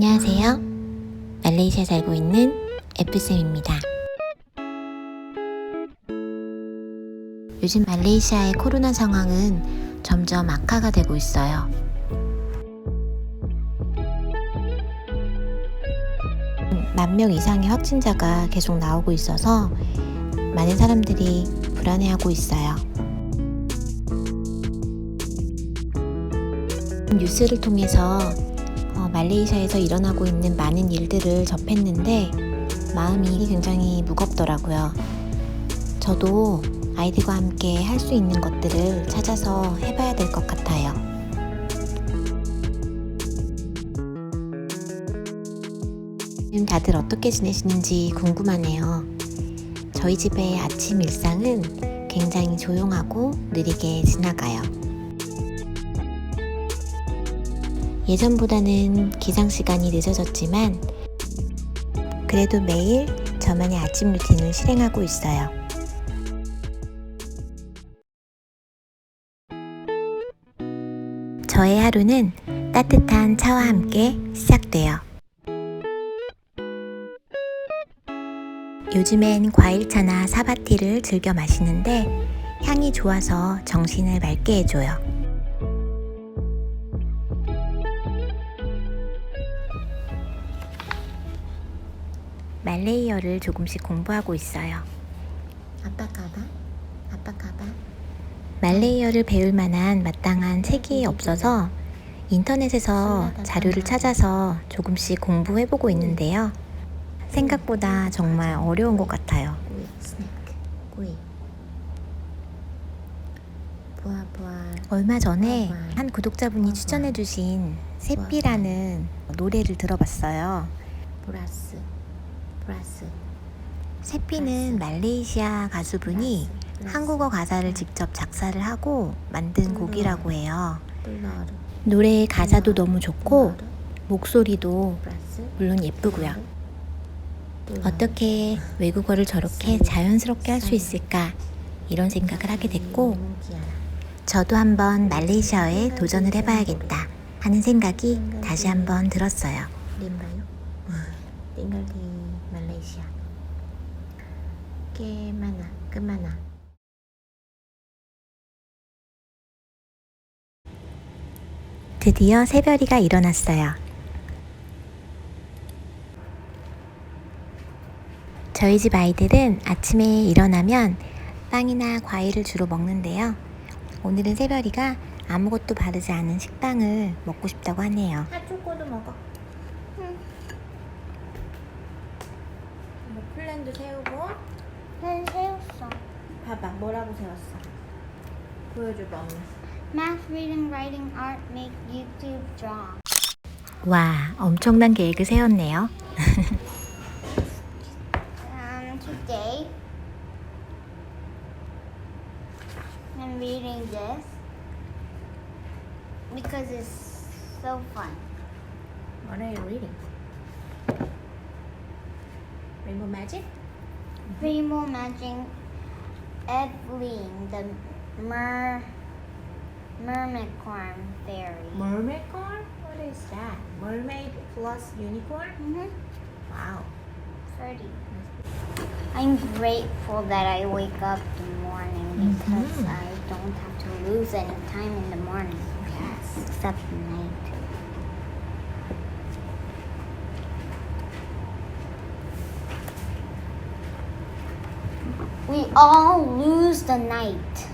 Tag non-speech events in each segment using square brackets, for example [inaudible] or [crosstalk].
안녕하세요. 말레이시아에 살고 있는 F쌤입니다. 요즘 말레이시아의 코로나 상황은 점점 악화가 되고 있어요. 만 명 이상의 확진자가 계속 나오고 있어서 많은 사람들이 불안해하고 있어요. 뉴스를 통해서 어, 말레이시아에서 일어나고 있는 많은 일들을 접했는데 마음이 굉장히 무겁더라고요. 저도 아이들과 함께 할 수 있는 것들을 찾아서 해봐야 될 것 같아요. 지금 다들 어떻게 지내시는지 궁금하네요. 저희 집의 아침 일상은 굉장히 조용하고 느리게 지나가요. 예전보다는 기상 시간이 늦어졌지만 그래도 매일 저만의 아침 루틴을 실행하고 있어요. 저의 하루는 따뜻한 차와 함께 시작돼요. 요즘엔 과일차나 사바티를 즐겨 마시는데 향이 좋아서 정신을 맑게 해줘요. 말레이어를 조금씩 공부하고 있어요. 아빠 가봐? 아빠 가봐? 말레이어를 배울 만한 마땅한 책이 없어서 인터넷에서 자료를 찾아서 조금씩 공부해보고 있는데요. 생각보다 정말 어려운 것 같아요. 얼마 전에 한 구독자분이 추천해주신 새삐라는 노래를 들어봤어요. 보라스, 새삐는 말레이시아 가수분이 한국어 가사를 직접 작사를 하고 만든 곡이라고 해요. 노래의 가사도 너무 좋고 목소리도 물론 예쁘고요. 어떻게 외국어를 저렇게 자연스럽게 할 수 있을까? 이런 생각을 하게 됐고 저도 한번 말레이시아에 도전을 해봐야겠다 하는 생각이 다시 한번 들었어요. [laughs] Ke mana? Ke mana? 드디어 새별이가 일어났어요. 저희 집 아이들은 아침에 일어나면 빵이나 과일을 주로 먹는데요. 오늘은 새별이가 아무것도 바르지 않은 식빵을 먹고 싶다고 하네요. 핫초코도 먹어. 뭐 플랜도 세우고 난 세웠어. 봐봐 뭐라고 세웠어 보여줘봐 언니 Math, reading, writing, art, make, YouTube, draw. 와 엄청난 계획을 세웠네요 Um, today, I'm reading this because it's so fun. What are you reading? Rainbow Magic? Rainbow Magic, Evelyn, the mer mermicorn fairy. Mermaid corn? What is that? Mermaid plus unicorn? Mm-hmm. Wow 30. I'm grateful that I wake up in the morning because Mhm. I don't have to lose any time in the morning. Yes Except night. We all lose the night.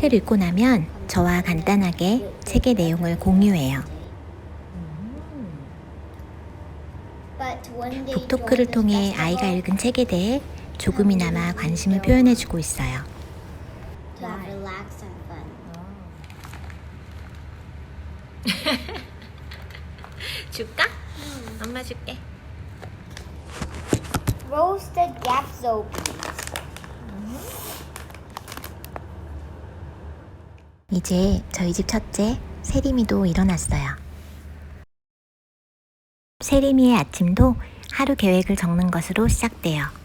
책을 읽고 나면 저와 간단하게 책의 내용을 공유해요. 북토크를 통해 아이가 읽은 책에 대해 조금이나마 관심을 표현해주고 있어요. [laughs] 줄까? 엄마 줄게. Roasted yapso beans. 이제 저희 집 첫째 세림이도 일어났어요. 세림이의 아침도 하루 계획을 적는 것으로 시작돼요.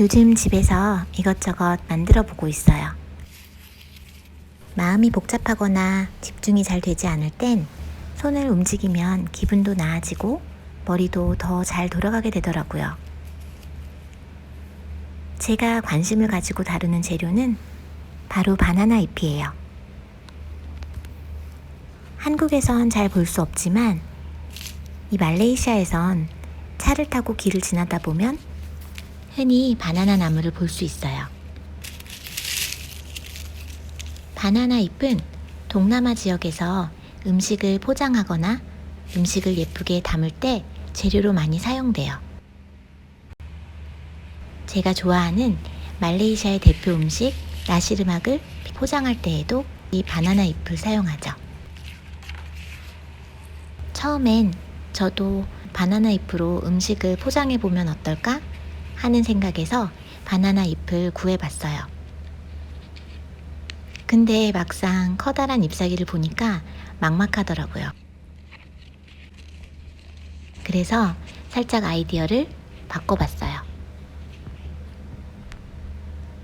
요즘 집에서 이것저것 만들어 보고 있어요. 마음이 복잡하거나 집중이 잘 되지 않을 땐 손을 움직이면 기분도 나아지고 머리도 더 잘 돌아가게 되더라고요. 제가 관심을 가지고 다루는 재료는 바로 바나나 잎이에요. 한국에선 잘 볼 수 없지만 이 말레이시아에선 차를 타고 길을 지나다 보면 흔히 바나나 나무를 볼 수 있어요. 바나나 잎은 동남아 지역에서 음식을 포장하거나 음식을 예쁘게 담을 때 재료로 많이 사용돼요. 제가 좋아하는 말레이시아의 대표 음식 나시르막을 포장할 때에도 이 바나나 잎을 사용하죠. 처음엔 저도 바나나 잎으로 음식을 포장해 보면 어떨까 하는 생각에서 바나나 잎을 구해봤어요. 근데 막상 커다란 잎사귀를 보니까 막막하더라고요. 그래서 살짝 아이디어를 바꿔봤어요.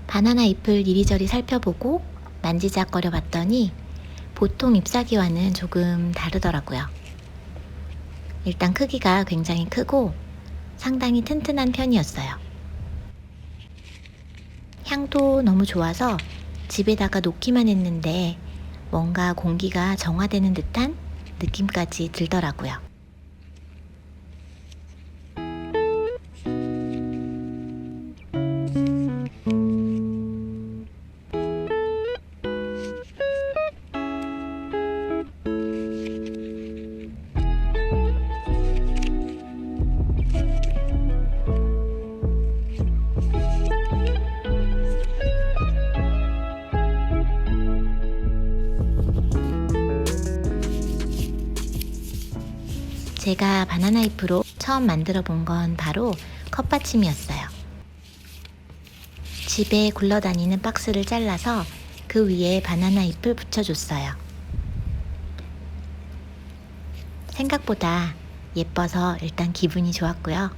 바나나 잎을 이리저리 살펴보고 만지작거려 봤더니 보통 잎사귀와는 조금 다르더라고요. 일단 크기가 굉장히 크고 상당히 튼튼한 편이었어요. 향도 너무 좋아서 집에다가 놓기만 했는데 뭔가 공기가 정화되는 듯한 느낌까지 들더라고요. 제가 바나나 잎으로 처음 만들어 본 건 바로 컵받침이었어요. 집에 굴러다니는 박스를 잘라서 그 위에 바나나 잎을 붙여줬어요. 생각보다 예뻐서 일단 기분이 좋았고요.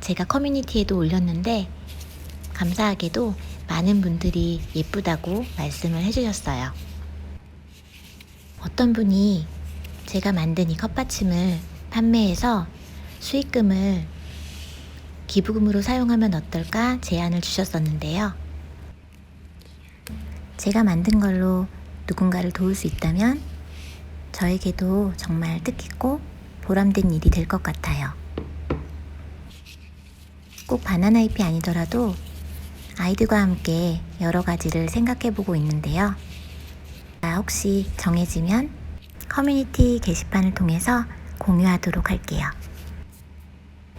제가 커뮤니티에도 올렸는데 감사하게도 많은 분들이 예쁘다고 말씀을 해주셨어요. 어떤 분이 제가 만든 이 컵받침을 판매해서 수익금을 기부금으로 사용하면 어떨까 제안을 주셨었는데요. 제가 만든 걸로 누군가를 도울 수 있다면 저에게도 정말 뜻깊고 보람된 일이 될 것 같아요. 꼭 바나나 잎이 아니더라도 아이들과 함께 여러 가지를 생각해 보고 있는데요. 아, 혹시 정해지면 커뮤니티 게시판을 통해서 공유하도록 할게요.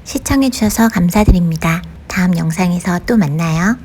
시청해주셔서 감사드립니다. 다음 영상에서 또 만나요.